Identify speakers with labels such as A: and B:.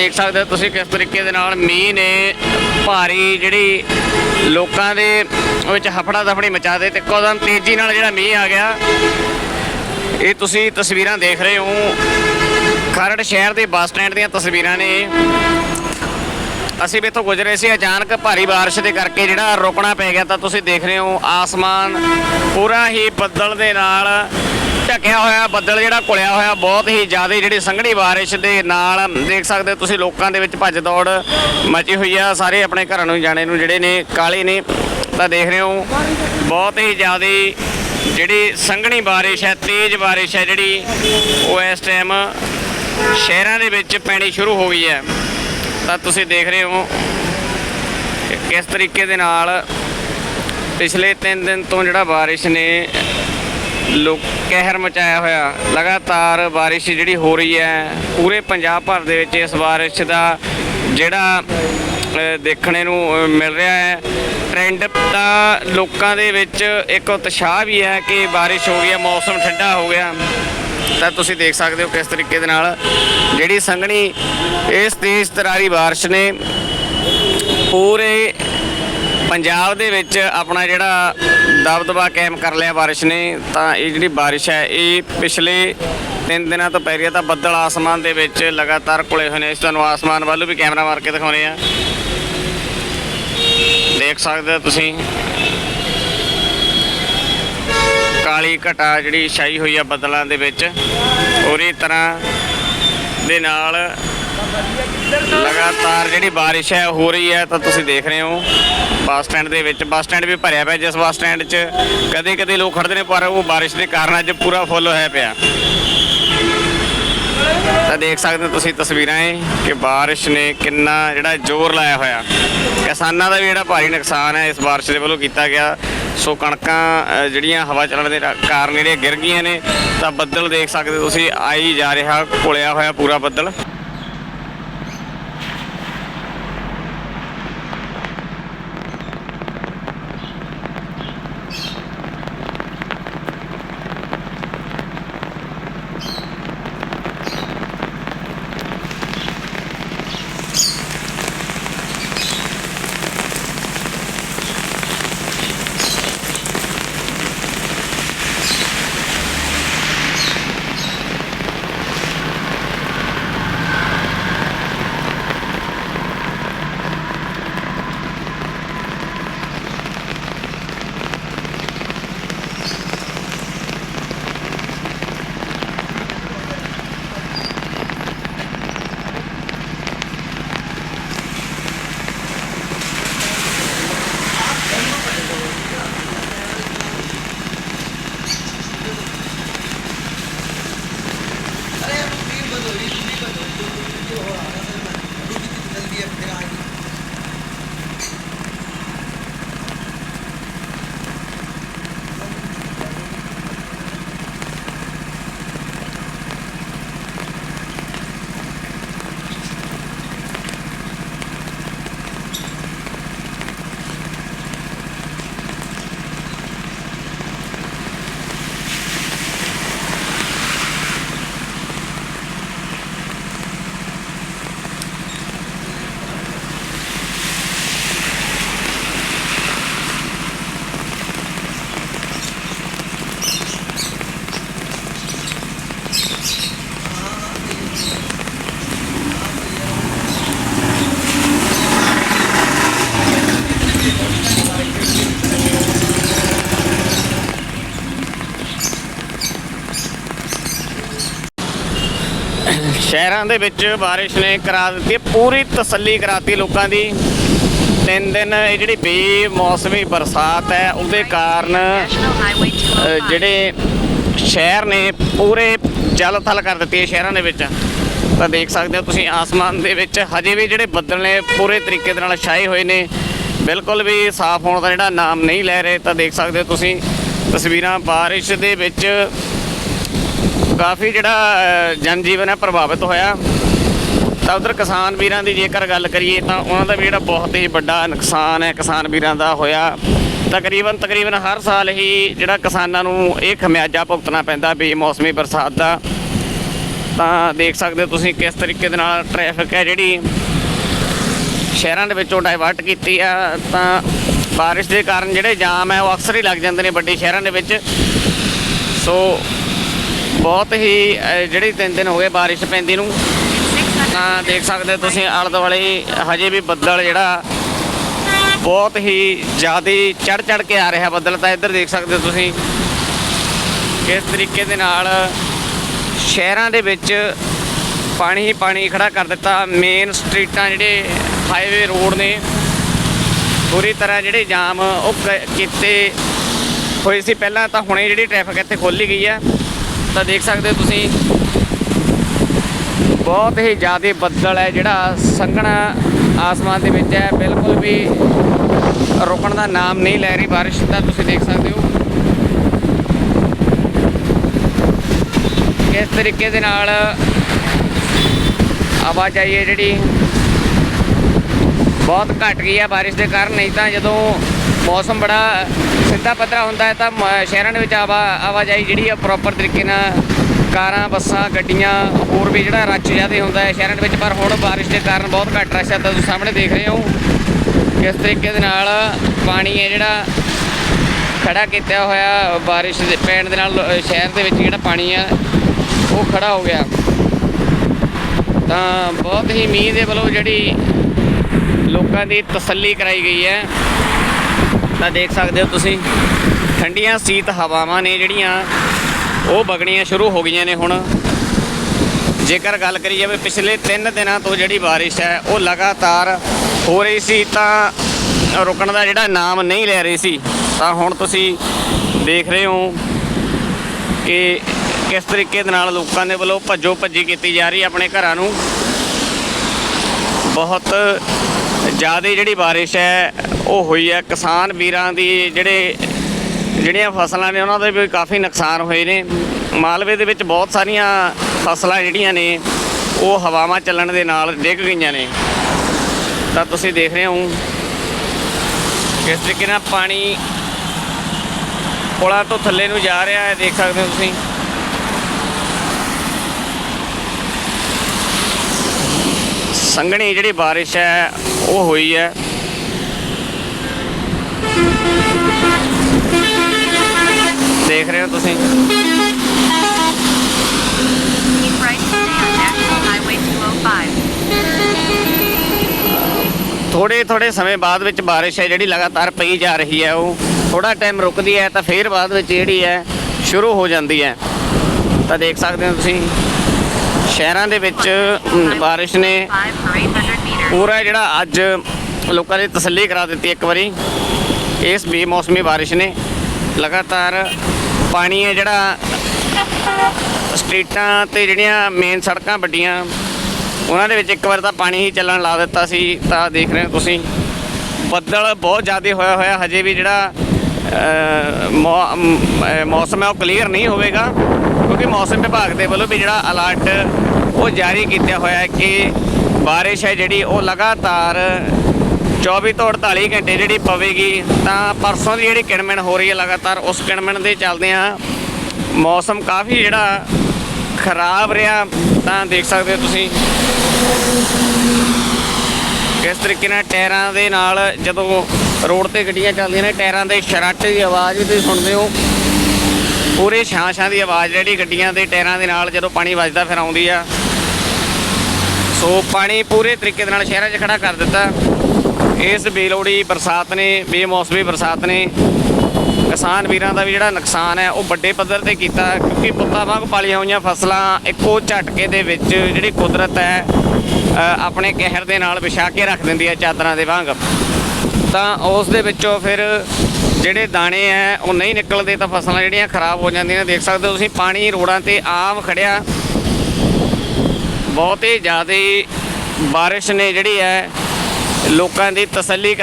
A: ਦੇਖ ਸਕਦੇ ਹੋ ਤੁਸੀਂ ਕਿਸ ਤਰੀਕੇ ਦੇ ਨਾਲ ਮੀਂਹ ਨੇ ਭਾਰੀ ਜਿਹੜੀ ਲੋਕਾਂ ਦੇ ਵਿੱਚ ਹਫੜਾ ਦਫੜੀ ਮਚਾ ਦੇ ਤੇ ਇੱਕੋ ਤੇਜ਼ੀ ਨਾਲ ਜਿਹੜਾ ਮੀਂਹ ਆ ਗਿਆ। ਇਹ ਤੁਸੀਂ ਤਸਵੀਰਾਂ ਦੇਖ ਰਹੇ ਹੋ। ਖਰੜ ਸ਼ਹਿਰ ਦੇ ਬੱਸ ਸਟੈਂਡ ਦੀਆਂ ਤਸਵੀਰਾਂ ਨੇ। ਅਸੀਂ ਵੀ ਇੱਥੋਂ ਗੁਜ਼ਰੇ ਸੀ, ਅਚਾਨਕ ਭਾਰੀ ਬਾਰਿਸ਼ ਦੇ ਕਰਕੇ ਜਿਹੜਾ ਰੁਕਣਾ ਪੈ ਗਿਆ ਤਾਂ ਤੁਸੀਂ ਦੇਖ ਰਹੇ ਹੋ, ਆਸਮਾਨ ਪੂਰਾ ਹੀ ਬੱਦਲ ਦੇ ਨਾਲ ਢਕਿਆ ਹੋਇਆ, ਬੱਦਲ ਜਿਹੜਾ ਘੁਲਿਆ ਹੋਇਆ, ਬਹੁਤ ਹੀ ਜ਼ਿਆਦਾ ਜਿਹੜੀ ਸੰਘਣੀ ਬਾਰਿਸ਼ ਦੇ ਨਾਲ ਦੇਖ ਸਕਦੇ ਹੋ ਤੁਸੀਂ ਲੋਕਾਂ ਦੇ ਵਿੱਚ ਭੱਜ ਦੌੜ ਮਚੀ ਹੋਈ ਆ, ਸਾਰੇ ਆਪਣੇ ਘਰਾਂ ਨੂੰ ਜਾਣੇ ਨੂੰ ਜਿਹੜੇ ਨੇ ਕਾਲੇ ਨੇ, ਤਾਂ ਦੇਖ ਰਹੇ ਹੋ, ਬਹੁਤ ਹੀ ਜ਼ਿਆਦਾ ਜਿਹੜੀ ਸੰਘਣੀ ਬਾਰਿਸ਼ ਹੈ, ਤੇਜ਼ ਬਾਰਿਸ਼ ਹੈ ਜਿਹੜੀ, ਉਹ ਇਸ ਟਾਈਮ ਸ਼ਹਿਰਾਂ ਦੇ ਵਿੱਚ ਪੈਣੀ ਸ਼ੁਰੂ ਹੋ ਗਈ ਹੈ। ਤਾਂ ਤੁਸੀਂ ਦੇਖ ਰਹੇ ਹੋ ਕਿ ਕਿਸ ਤਰੀਕੇ ਦੇ ਨਾਲ ਪਿਛਲੇ 3 ਦਿਨ ਤੋਂ ਜਿਹੜਾ ਬਾਰਿਸ਼ ਨੇ ਲੋਕ ਕਹਿਰ ਮਚਾਇਆ ਹੋਇਆ ਲਗਾਤਾਰ ਬਾਰਿਸ਼ ਜਿਹੜੀ ਹੋ ਰਹੀ ਹੈ ਪੂਰੇ ਪੰਜਾਬ ਭਰ ਦੇ ਵਿੱਚ ਇਸ ਬਾਰਿਸ਼ ਦਾ ਜਿਹੜਾ ਅ, ਦੇਖਣੇ ਨੂੰ ਮਿਲ ਰਿਹਾ ਹੈ। ਟ੍ਰੈਂਡ ਤਾਂ ਲੋਕਾਂ ਦੇ ਵਿੱਚ ਇੱਕ ਉਤਸ਼ਾਹ ਵੀ ਹੈ ਕਿ ਬਾਰਿਸ਼ ਹੋ ਗਈ ਹੈ ਮੌਸਮ ਠੰਡਾ ਹੋ ਗਿਆ। ਤਾਂ ਤੁਸੀਂ ਦੇਖ ਸਕਦੇ ਹੋ ਕਿਸ ਤਰੀਕੇ ਦੇ ਨਾਲ ਜਿਹੜੀ ਸੰਘਣੀ ਇਸ ਤੇਜ਼ ਤਰਾਰੀ ਬਾਰਿਸ਼ ਨੇ ਪੂਰੇ ਪੰਜਾਬ ਦੇ ਵਿੱਚ ਆਪਣਾ ਜਿਹੜਾ ਦਬਦਬਾ ਕਾਇਮ ਕਰ ਲਿਆ ਬਾਰਿਸ਼ ਨੇ, ਤਾਂ ਇਹ ਜਿਹੜੀ ਬਾਰਿਸ਼ ਹੈ, ਇਹ ਪਿਛਲੇ ਤਿੰਨ ਦਿਨਾਂ ਤੋਂ ਪੈ ਰਹੀ ਹੈ, ਤਾਂ ਬੱਦਲ ਆਸਮਾਨ ਦੇ ਵਿੱਚ ਲਗਾਤਾਰ ਘੁਲੇ ਹੋਏ ਨੇ। ਇਸ ਤੁਹਾਨੂੰ ਆਸਮਾਨ ਵੱਲ ਵੀ ਕੈਮਰਾ ਮਾਰ ਕੇ ਦਿਖਾਉਣੇ ਆ। ਦੇਖ ਸਕਦੇ ਹੋ ਤੁਸੀਂ ਕਾਲੀ ਘਟਾ ਜਿਹੜੀ ਛਾਈ ਹੋਈ ਆ ਬੱਦਲਾਂ ਦੇ ਵਿੱਚ ਪੂਰੀ ਤਰ੍ਹਾਂ ਦੇ ਨਾਲ ਲਗਾਤਾਰ ਜਿਹੜੀ ਬਾਰਿਸ਼ ਹੈ, ਹੋ ਰਹੀ ਹੈ, ਤਾਂ ਤੁਸੀਂ ਦੇਖ ਰਹੇ ਹੋ। ਬੱਸ ਸਟੈਂਡ ਦੇ ਵਿੱਚ, ਬੱਸ ਸਟੈਂਡ ਵੀ ਭਰਿਆ ਪਿਆ ਜਿਸ ਬੱਸ ਸਟੈਂਡ 'ਚ ਕਦੇ ਕਦੇ ਲੋਕ ਖੜਦੇ ਨੇ, ਪਰ ਉਹ ਬਾਰਿਸ਼ ਦੇ ਕਾਰਨ ਅੱਜ ਪੂਰਾ ਫੁੱਲ ਹੋਇਆ ਪਿਆ। ਤਾਂ ਦੇਖ ਸਕਦੇ ਹੋ ਤੁਸੀਂ ਤਸਵੀਰਾਂ ਇਹ ਕਿ ਬਾਰਿਸ਼ ਨੇ ਕਿੰਨਾ ਜਿਹੜਾ ਜ਼ੋਰ ਲਾਇਆ ਹੋਇਆ। ਕਿਸਾਨਾਂ ਦਾ ਵੀ ਜਿਹੜਾ ਭਾਰੀ ਨੁਕਸਾਨ ਹੈ, ਇਸ ਬਾਰਿਸ਼ ਦੇ ਵੱਲੋਂ ਕੀਤਾ ਗਿਆ। ਸੋ ਕਣਕਾਂ ਅ, ਜਿਹੜੀਆਂ ਹਵਾ ਚੱਲਣ ਦੇ ਕਾਰਨ ਜਿਹੜੀਆਂ ਗਿਰ ਗਈਆਂ ਨੇ ਤਾਂ ਬੱਦਲ ਦੇਖ ਸਕਦੇ ਹੋ ਤੁਸੀਂ ਆਈ ਜਾ ਰਿਹਾ ਘੁਲਿਆ ਹੋਇਆ ਪੂਰਾ ਬੱਦਲ। ਸ਼ਹਿਰਾਂ ਦੇ ਵਿੱਚ ਬਾਰਿਸ਼ ਨੇ ਕਰਾ ਦਿੱਤੀ, ਪੂਰੀ ਤਸੱਲੀ ਕਰਾਤੀ ਲੋਕਾਂ ਦੀ। ਤਿੰਨ ਦਿਨ ਇਹ ਜਿਹੜੀ ਬੇਮੌਸਮੀ ਬਰਸਾਤ ਹੈ, ਉਹਦੇ ਕਾਰਨ ਜਿਹੜੇ ਸ਼ਹਿਰ ਨੇ, ਪੂਰੇ ਜਲ ਥਲ ਕਰ ਦਿੱਤੀ ਹੈ ਸ਼ਹਿਰਾਂ ਦੇ ਵਿੱਚ। ਤਾਂ ਦੇਖ ਸਕਦੇ ਹੋ ਤੁਸੀਂ ਆਸਮਾਨ ਦੇ ਵਿੱਚ, ਹਜੇ ਵੀ ਜਿਹੜੇ ਬੱਦਲ ਨੇ, ਪੂਰੇ ਤਰੀਕੇ ਦੇ ਨਾਲ ਛਾਏ ਹੋਏ ਨੇ। ਬਿਲਕੁਲ ਵੀ ਸਾਫ਼ ਹੋਣ ਦਾ ਜਿਹੜਾ ਨਾਮ ਨਹੀਂ ਲੈ ਰਹੇ, ਤਾਂ ਦੇਖ ਸਕਦੇ ਹੋ ਤੁਸੀਂ ਤਸਵੀਰਾਂ ਬਾਰਿਸ਼ ਦੇ ਵਿੱਚ ਕਾਫੀ ਜਿਹੜਾ ਅ, ਜਨਜੀਵਨ ਹੈ ਪ੍ਰਭਾਵਿਤ ਹੋਇਆ। ਤਾਂ ਉਧਰ ਕਿਸਾਨ ਵੀਰਾਂ ਦੀ ਜੇਕਰ ਗੱਲ ਕਰੀਏ ਤਾਂ ਉਹਨਾਂ ਦਾ ਵੀ ਜਿਹੜਾ ਬਹੁਤ ਹੀ ਵੱਡਾ ਨੁਕਸਾਨ ਹੈ ਕਿਸਾਨ ਵੀਰਾਂ ਦਾ ਹੋਇਆ। ਤਕਰੀਬਨ ਤਕਰੀਬਨ ਹਰ ਸਾਲ ਹੀ ਜਿਹੜਾ ਕਿਸਾਨਾਂ ਨੂੰ ਇਹ ਖਮਿਆਜਾ ਭੁਗਤਣਾ ਪੈਂਦਾ ਬੇਮੌਸਮੀ ਬਰਸਾਤ ਦਾ। ਤਾਂ ਦੇਖ ਸਕਦੇ ਹੋ ਤੁਸੀਂ ਕਿਸ ਤਰੀਕੇ ਦੇ ਨਾਲ ਟ੍ਰੈਫਿਕ ਹੈ ਜਿਹੜੀ ਸ਼ਹਿਰਾਂ ਦੇ ਵਿੱਚੋਂ ਡਾਇਵਰਟ ਕੀਤੀ ਆ। ਤਾਂ ਬਾਰਿਸ਼ ਦੇ ਕਾਰਨ ਜਿਹੜੇ ਜਾਮ ਹੈ ਉਹ ਅਕਸਰ ਹੀ ਲੱਗ ਜਾਂਦੇ ਨੇ ਵੱਡੇ ਸ਼ਹਿਰਾਂ ਦੇ ਵਿੱਚ। ਸੋ ਬਹੁਤ ਹੀ ਜਿਹੜੀ ਤਿੰਨ ਦਿਨ ਹੋ ਗਏ ਬਾਰਿਸ਼ ਪੈਂਦੀ ਨੂੰ। ਤਾਂ ਦੇਖ ਸਕਦੇ ਹੋ ਤੁਸੀਂ ਆਲੇ ਦੁਆਲੇ ਹਜੇ ਵੀ ਬੱਦਲ ਜਿਹੜਾ, ਬਹੁਤ ਹੀ ਜ਼ਿਆਦਾ ਚੜ ਚੜ ਕੇ ਆ ਰਿਹਾ ਬੱਦਲ ਤਾਂ ਇੱਧਰ ਦੇਖ ਸਕਦੇ ਹੋ ਤੁਸੀਂ। ਕਿਸ ਤਰੀਕੇ ਦੇ ਨਾਲ ਸ਼ਹਿਰਾਂ ਦੇ ਵਿੱਚ ਪਾਣੀ ਹੀ ਪਾਣੀ ਖੜਾ ਕਰ ਦਿੱਤਾ। ਮੇਨ ਸਟਰੀਟਾਂ ਜਿਹੜੇ ਹਾਈਵੇ ਰੋਡ ਨੇ, ਪੂਰੀ ਤਰ੍ਹਾਂ ਜਿਹੜੇ ਜਾਮ ਉਹ ਕ- ਕੀਤੇ ਹੋਏ ਸੀ। ਪਹਿਲਾਂ ਤਾਂ ਹੁਣੇ ਜਿਹੜੀ ਟ੍ਰੈਫਿਕ ਇੱਥੇ ਖੋਲੀ ਗਈ ਹੈ। ਤਾਂ ਦੇਖ ਸਕਦੇ ਹੋ ਤੁਸੀਂ। ਬਹੁਤ ਹੀ ਜ਼ਿਆਦਾ ਬੱਦਲ ਹੈ ਜਿਹੜਾ ਸੰਘਣਾ ਆਸਮਾਨ ਦੇ ਵਿੱਚ ਹੈ। ਬਿਲਕੁਲ ਵੀ ਰੁਕਣ ਦਾ ਨਾਮ ਨਹੀਂ ਲੈ ਰਹੀ ਬਾਰਿਸ਼ ਤਾਂ ਤੁਸੀਂ ਦੇਖ ਸਕਦੇ ਹੋ। ਕਿਸ ਤਰੀਕੇ ਦੇ ਨਾਲ ਆਵਾਜਾਈ ਹੈ ਜਿਹੜੀ ਬਹੁਤ ਘਟ ਗਈ ਹੈ ਬਾਰਿਸ਼ ਦੇ ਕਾਰਨ, ਨਹੀਂ ਤਾਂ ਜਦੋਂ ਮੌਸਮ ਬੜਾ ਸਿੱਧਾ ਪੱਧਰਾ ਹੁੰਦਾ ਹੈ ਤਾਂ ਮ- ਸ਼ਹਿਰਾਂ ਦੇ ਵਿੱਚ ਆਵਾ, ਆਵਾਜਾਈ ਜਿਹੜੀ ਆ ਪ੍ਰੋਪਰ ਤਰੀਕੇ ਨਾਲ ਕਾਰਾਂ, ਬੱਸਾਂ, ਗੱਡੀਆਂ ਹੋਰ ਵੀ ਜਿਹੜਾ ਰੱਛ ਜ਼ਿਆਦਾ ਹੁੰਦਾ ਹੈ ਸ਼ਹਿਰਾਂ ਦੇ ਵਿੱਚ, ਪਰ ਹੁਣ ਬਾਰਿਸ਼ ਦੇ ਕਾਰਨ ਬਹੁਤ ਘੱਟ ਰਸ਼ ਹੈ ਤਾਂ ਤੁਸੀਂ ਸਾਹਮਣੇ ਦੇਖ ਰਹੇ ਹੋ ਕਿਸ ਤਰੀਕੇ ਦੇ ਨਾਲ ਪਾਣੀ ਹੈ ਜਿਹੜਾ ਖੜਾ ਕੀਤਾ ਹੋਇਆ ਬਾਰਿਸ਼ ਦੇ, ਪੈਣ ਦੇ ਨਾਲ ਸ਼ਹਿਰ ਦੇ ਵਿੱਚ ਜਿਹੜਾ ਪਾਣੀ ਆ, ਉਹ ਖੜਾ ਹੋ ਗਿਆ। ਤਾਂ ਬਹੁਤ ਹੀ ਮੀਂਹ ਦੇ ਵੱਲੋਂ ਜਿਹੜੀ ਲੋਕਾਂ ਦੀ ਤਸੱਲੀ ਕਰਾਈ ਗਈ ਹੈ। ਤਾਂ ਦੇਖ ਸਕਦੇ ਹੋ ਤੁਸੀਂ, ਠੰਡੀਆਂ ਸੀਤ ਹਵਾਵਾਂ ਨੇ ਜਿਹੜੀਆਂ, ਉਹ ਵਗਣੀਆਂ ਸ਼ੁਰੂ ਹੋ ਗਈਆਂ ਨੇ ਹੁਣ। ਜੇਕਰ ਗੱਲ ਕਰੀ ਜਾਵੇ ਪਿਛਲੇ 3 ਦਿਨਾਂ ਤੋਂ ਜਿਹੜੀ ਬਾਰਿਸ਼ ਹੈ, ਉਹ ਲਗਾਤਾਰ ਹੋ ਰਹੀ ਸੀ, ਤਾਂ ਰੁਕਣ ਦਾ ਜਿਹੜਾ ਨਾਮ ਨਹੀਂ ਲੈ ਰਹੀ ਸੀ। ਤਾਂ ਹੁਣ ਤੁਸੀਂ ਦੇਖ ਰਹੇ ਹੋ ਕਿ ਕਿਸ ਤਰੀਕੇ ਦੇ ਨਾਲ ਲੋਕਾਂ ਦੇ ਵੱਲੋਂ ਭੱਜੋ ਭੱਜੀ ਕੀਤੀ ਜਾ ਰਹੀ ਆਪਣੇ ਘਰਾਂ ਨੂੰ। ਬਹੁਤ ਜ਼ਿਆਦਾ ਜਿਹੜੀ ਬਾਰਿਸ਼ ਹੈ, ਉਹ ਹੋਈ ਹੈ। ਕਿਸਾਨ ਵੀਰਾਂ ਦੀ ਜਿਹੜੇ, ਜਿਹੜੀਆਂ ਫਸਲਾਂ ਨੇ, ਉਹਨਾਂ ਦੇ ਵੀ ਕਾਫੀ ਨੁਕਸਾਨ ਹੋਏ ਨੇ। ਮਾਲਵੇ ਦੇ ਵਿੱਚ ਬਹੁਤ ਸਾਰੀਆਂ ਫਸਲਾਂ ਜਿਹੜੀਆਂ ਨੇ, ਉਹ ਹਵਾਵਾਂ ਚੱਲਣ ਦੇ ਨਾਲ ਡਿੱਗ ਗਈਆਂ ਨੇ। ਤਾਂ ਤੁਸੀਂ ਦੇਖ ਰਹੇ ਹੋ। ਕਿਸ ਤਰੀਕੇ ਨਾਲ ਪਾਣੀ ਪੁਲਾਂ ਤੋਂ ਥੱਲੇ ਨੂੰ ਜਾ ਰਿਹਾ ਹੈ, ਦੇਖ ਸਕਦੇ ਹੋ ਤੁਸੀਂ। ਸੰਘਣੀ ਜਿਹੜੀ ਬਾਰਿਸ਼ ਹੈ, ਉਹ ਹੋਈ ਹੈ। ਦੇਖ ਰਹੇ ਹੋ ਤੁਸੀਂ?
B: Keep right to stay on National Highway 205.
A: ਥੋੜੇ ਥੋੜੇ ਸਮੇਂ ਬਾਅਦ ਵਿੱਚ ਬਾਰਿਸ਼ ਹੈ, ਜਿਹੜੀ ਲਗਾਤਾਰ ਪਈ ਜਾ ਰਹੀ ਹੈ, ਉਹ ਥੋੜਾ ਟਾਈਮ ਰੁਕਦੀ ਹੈ, ਤਾਂ ਫਿਰ ਬਾਅਦ ਵਿੱਚ ਜਿਹੜੀ ਹੈ, ਸ਼ੁਰੂ ਹੋ ਜਾਂਦੀ ਹੈ। ਤਾਂ ਦੇਖ ਸਕਦੇ ਹੋ ਤੁਸੀਂ। ਸ਼ਹਿਰਾਂ ਦੇ ਵਿੱਚ ਅਮ, ਬਾਰਿਸ਼ ਨੇ ਪੂਰਾ ਜਿਹੜਾ ਅੱਜ ਲੋਕਾਂ ਦੀ ਤਸੱਲੀ ਕਰਾ ਦਿੱਤੀ ਇੱਕ ਵਾਰੀ। ਇਸ ਬੇਮੌਸਮੀ ਬਾਰਿਸ਼ ਨੇ ਲਗਾਤਾਰ ਪਾਣੀ ਹੈ ਜਿਹੜਾ ਸਟਰੀਟਾਂ ਤੇ ਜਿਹੜੀਆਂ ਮੇਨ ਸੜਕਾਂ ਵੱਡੀਆਂ ਉਹਨਾਂ ਦੇ ਵਿੱਚ ਇੱਕ ਵਾਰ ਤਾਂ ਪਾਣੀ ਹੀ ਚੱਲਣ ਲਾ ਦਿੱਤਾ ਸੀ ਤਾਂ ਦੇਖ ਰਹੇ ਹੋ ਤੁਸੀਂ। ਬੱਦਲ ਬਹੁਤ ਜ਼ਿਆਦਾ ਹੋਇਆ ਹੋਇਆ ਹਜੇ ਵੀ ਜਿਹੜਾ ਮੌਸਮ ਹੈ ਉਹ ਕਲੀਅਰ ਨਹੀਂ ਹੋਵੇਗਾ, ਕਿਉਂਕਿ ਮੌਸਮ ਵਿਭਾਗ ਦੇ ਵੱਲੋਂ ਵੀ ਜਿਹੜਾ ਅਲਰਟ ਉਹ ਜਾਰੀ ਕੀਤਾ ਹੋਇਆ ਹੈ ਕਿ ਬਾਰਿਸ਼ ਹੈ ਜਿਹੜੀ, ਉਹ ਲਗਾਤਾਰ 24 ਤੋਂ 48 ਘੰਟੇ ਜਿਹੜੀ ਪਵੇਗੀ, ਤਾਂ ਪਰਸੋਂ ਦੀ ਜਿਹੜੀ ਕਿਣਮਿਣ ਹੋ ਰਹੀ ਹੈ ਲਗਾਤਾਰ, ਉਸ ਕਿਣਮਿਣ ਦੇ ਚੱਲਦੇ ਆ ਮੌਸਮ ਕਾਫੀ ਜਿਹੜਾ ਖਰਾਬ ਰਿਹਾ, ਤਾਂ ਦੇਖ ਸਕਦੇ ਹੋ ਤੁਸੀਂ। ਕਿਸ ਤਰੀਕੇ ਨਾਲ ਟਾਇਰਾਂ ਦੇ ਨਾਲ ਜਦੋਂ ਰੋਡ ਤੇ ਗੱਡੀਆਂ ਚੱਲਦੀਆਂ ਨੇ, ਟਾਇਰਾਂ ਦੇ ਸ਼ਰਾਟੇ ਦੀ ਆਵਾਜ਼ ਵੀ ਤੁਸੀਂ ਸੁਣਦੇ ਹੋ। ਪੂਰੇ ਛਾਂ ਛਾਂ ਦੀ ਆਵਾਜ਼ ਜਿਹੜੀ ਗੱਡੀਆਂ ਦੇ ਟਾਇਰਾਂ ਦੇ ਨਾਲ ਜਦੋਂ ਪਾਣੀ ਵੱਜਦਾ ਫਿਰ ਆਉਂਦੀ ਆ। ਸੋ ਪਾਣੀ ਪੂਰੇ ਤਰੀਕੇ ਦੇ ਨਾਲ ਸ਼ਹਿਰਾਂ 'ਚ ਖੜਾ ਕਰ ਦਿੱਤਾ। ਇਸ ਬੇਲੋੜੀ ਬਰਸਾਤ ਨੇ, ਬੇਮੌਸਮੀ ਬਰਸਾਤ ਨੇ। ਕਿਸਾਨ ਵੀਰਾਂ ਦਾ ਵੀ ਜਿਹੜਾ ਨੁਕਸਾਨ ਹੈ, ਉਹ ਵੱਡੇ ਪੱਧਰ ਤੇ ਕੀਤਾ ਕਿਉਂਕਿ ਪੁੱਤਾਂ ਵਾਂਗ ਪਾਲੀਆਂ ਹੋਈਆਂ ਫਸਲਾਂ ਇੱਕੋ ਝਟਕੇ ਦੇ ਵਿੱਚ ਜਿਹੜੀ ਕੁਦਰਤ ਹੈ ਆਪਣੇ ਕਹਿਰ ਦੇ ਨਾਲ ਵਿਛਾ ਕੇ ਰੱਖ ਦਿੰਦੀ ਹੈ ਚਾਦਰਾਂ ਦੇ ਵਾਂਗ। ਤਾਂ ਉਸ ਦੇ ਵਿੱਚੋਂ ਫਿਰ ਜਿਹੜੇ ਦਾਣੇ ਹੈ, ਉਹ ਨਹੀਂ ਨਿਕਲਦੇ ਤਾਂ ਫਸਲਾਂ ਜਿਹੜੀਆਂ ਖਰਾਬ ਹੋ ਜਾਂਦੀਆਂ, ਦੇਖ ਸਕਦੇ ਹੋ ਤੁਸੀਂ, ਪਾਣੀ ਰੋਡਾਂ ਤੇ ਆਮ ਖੜਿਆ। ਬਹੁਤ ਹੀ ਜ਼ਿਆਦਾ ਬਾਰਿਸ਼ ਨੇ ਜਿਹੜੀ ਹੈ, ਲੋਕਾਂ ਦੀ ਤਸੱਲੀ ਕਰਾਈ